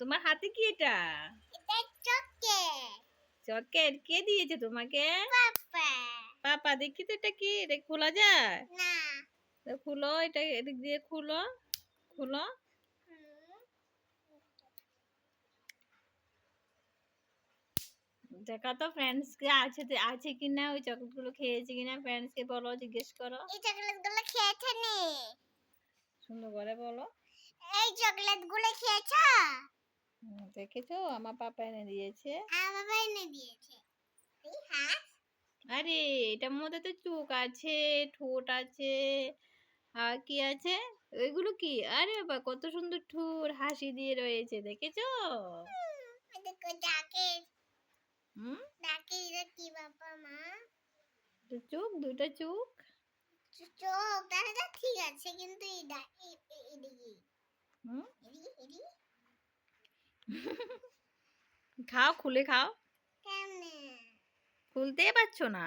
তোমার হাতে কি এটা? এটা চকে চকেট? কে দিয়েছে তোমাকে? পাপা। দেখি তো এটা কি? এটা খোলা যায়? না। খুলো এটা এদিক দিয়ে খুলো। খুলো। দেখা তো ফ্রেন্ডস কে আছে আছে কিনা ওই চকলেটগুলো খেয়েছে কিনা ফ্রেন্ডস কে বলো জিজ্ঞেস করো। এই চকলেটগুলো খেয়েছে নি। সুন্দর করে বলো। এই চকলেটগুলো খেয়েছ দেখেছ? আমার পাপা এনে দিয়েছে। আমার বাবা এনে দিয়েছে। এই হাত। আরে এটার মধ্যে তো চোখ আছে ঠোঁট আছে আর কি আছে? ওইগুলো কি? আরে বাবা কত সুন্দর ঠোঁট হাসি দিয়ে রয়েছে দেখেছ? হুম কি বাবা মা? চোখ দুটো চোখ? চোখ তাহলে ঠিক আছে কিন্তু হুম? খাও খুলে খাও। খুলতে খুলতেই পারছ না।